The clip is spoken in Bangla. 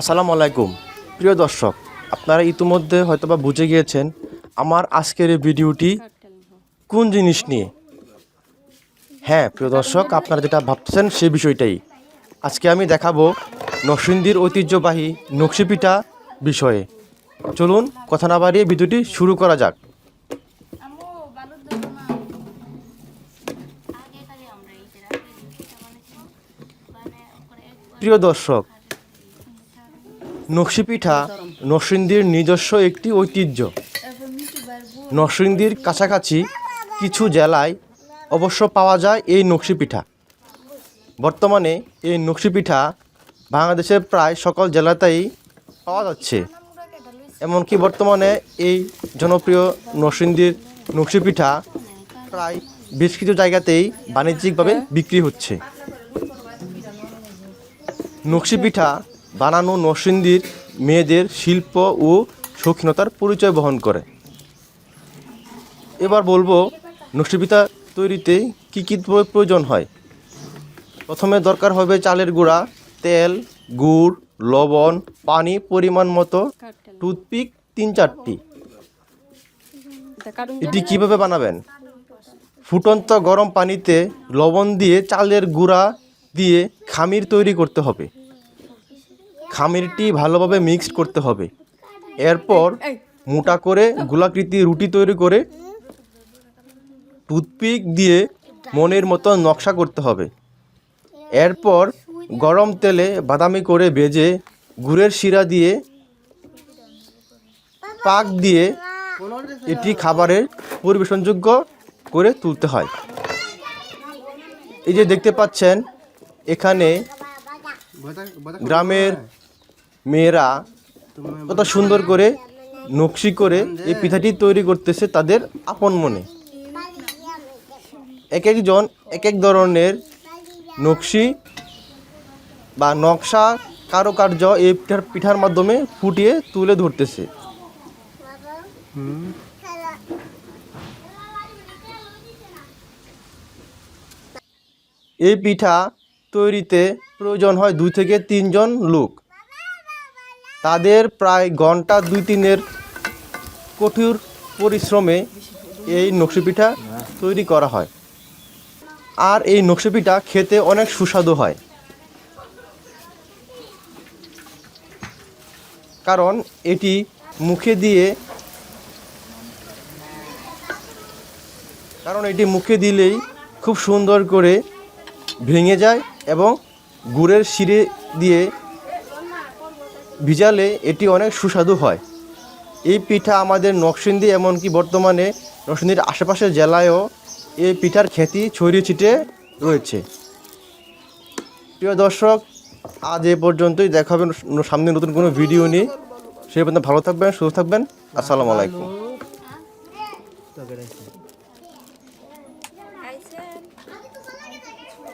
আসসালামু আলাইকুম। প্রিয় দর্শক, আপনারা ইতিমধ্যে হয়তোবা বুঝে গিয়েছেন আমার আজকের এই ভিডিওটি কোন জিনিস নিয়ে? হ্যাঁ প্রিয় দর্শক, আপনারা যেটা ভাবতেছেন সেই বিষয়টাই। আজকে আমি দেখাবো নরসিংদীর ঐতিহ্যবাহী নকশিপিঠা বিষয়ে। চলুন, কথা না বাড়িয়ে ভিডিওটি শুরু করা যাক। প্রিয় বালুর দাও না আগে খালি আমরা এই যে রাতে পিঠা নরসিংদীর নিজস্ব একটি ঐতিহ্য। নরসিংদীর কাছাকাছি কিছু জেলায় অবশ্য পাওয়া যায় এই নকশি পিঠা বর্তমানে এই নকশি পিঠা বাংলাদেশের প্রায় সকল জেলাতেই পাওয়া যাচ্ছে। এমনকি বর্তমানে এই জনপ্রিয় নরসিংদীর নকশি পিঠা প্রায় বেশ কিছু জায়গাতেই বাণিজ্যিকভাবে বিক্রি হচ্ছে। নকশি পিঠা বানানো নরসিংদীর মেয়েদের শিল্প ও শৌখিনতার পরিচয় বহন করে। এবার বলব, নকশিপিঠা তৈরিতে কী কী প্রয়োজন হয়? প্রথমে দরকার হবে চালের গুঁড়া, তেল, গুড়, লবণ, পানি পরিমাণ মতো, টুথপিক তিন চারটি। এটি কীভাবে বানাবেন? ফুটন্ত গরম পানিতে লবণ দিয়ে চালের গুঁড়া দিয়ে খামির তৈরি করতে হবে। খামিরটি ভালোভাবে মিক্সড করতে হবে। এরপর মোটা করে গোলাকৃতি রুটি তৈরি করে টুথপিক দিয়ে মনের মতো নকশা করতে হবে। এরপর গরম তেলে বাদামি করে ভেজে গুড়ের শিরা দিয়ে পাক দিয়ে এটি খাবারের পরিবেশনযোগ্য করে তুলতে হয়। এই যে দেখতে পাচ্ছেন এখানে গ্রামের মেয়েরা কত সুন্দর করে নকশি করে এই পিঠাটি তৈরি করতেছে তাদের আপন মনে। এক একজন এক এক ধরনের নকশি বা নকশা কারুকার্য এই পিঠার পিঠার মাধ্যমে ফুটিয়ে তুলে ধরতেছে। এই পিঠা তৈরিতে প্রয়োজন হয় দুই থেকে তিনজন লোক। তাদের প্রায় ঘণ্টা দুই তিনের কঠোর পরিশ্রমে এই নকশি পিঠা তৈরি করা হয়। আর এই নকশি পিঠা খেতে অনেক সুস্বাদু হয়। কারণ এটি মুখে দিয়ে কারণ এটি মুখে দিলেই খুব সুন্দর করে ভেঙে যায় এবং গুড়ের শিরে দিয়ে ভিজালে এটি অনেক সুস্বাদু হয়। এই পিঠা আমাদের নকশিন্দি এমনকি বর্তমানে নকশিন্দির আশেপাশের জেলায়ও এই পিঠার খ্যাতি ছড়িয়ে ছিটে রয়েছে। প্রিয় দর্শক, আজ এ পর্যন্তই। দেখা হবে সামনে নতুন কোনো ভিডিও নিয়ে। সেই পর্যন্ত ভালো থাকবেন, সুস্থ থাকবেন। আসসালামু আলাইকুম।